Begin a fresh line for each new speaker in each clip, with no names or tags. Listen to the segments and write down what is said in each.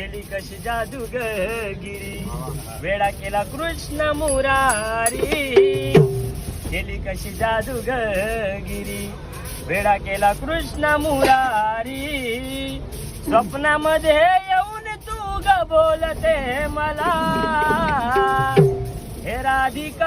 केली कशी जादूगिरी वेळा केला कृष्ण मुरारी. केली कशी जादूगिरी वेळा केला कृष्ण मुरारी. स्वप्नामध्ये येऊन तू ग बोलते मला. हे राधिक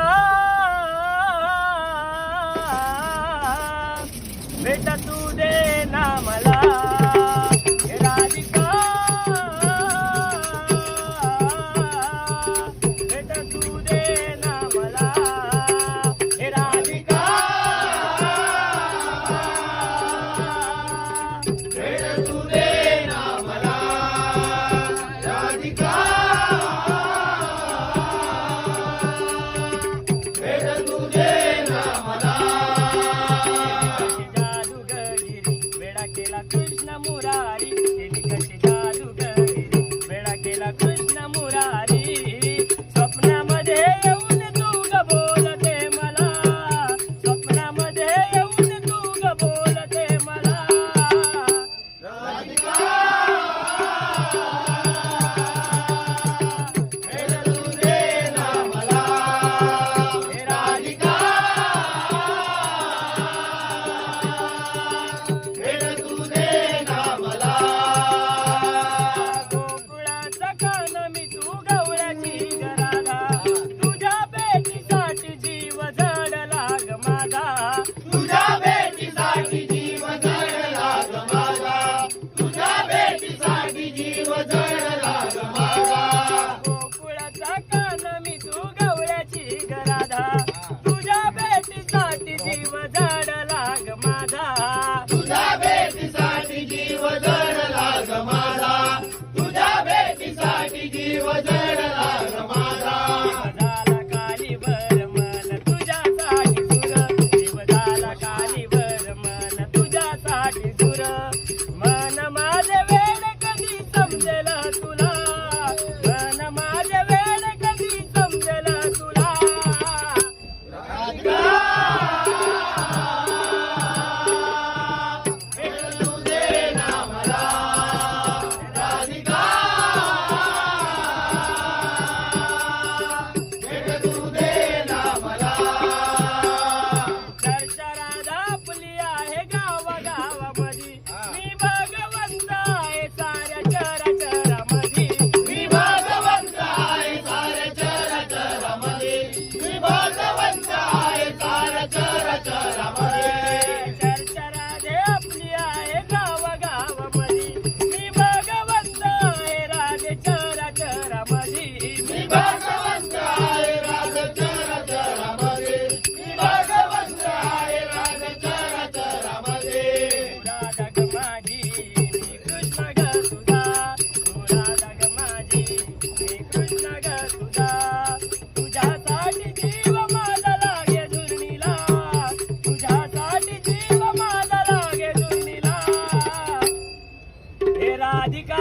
राधिका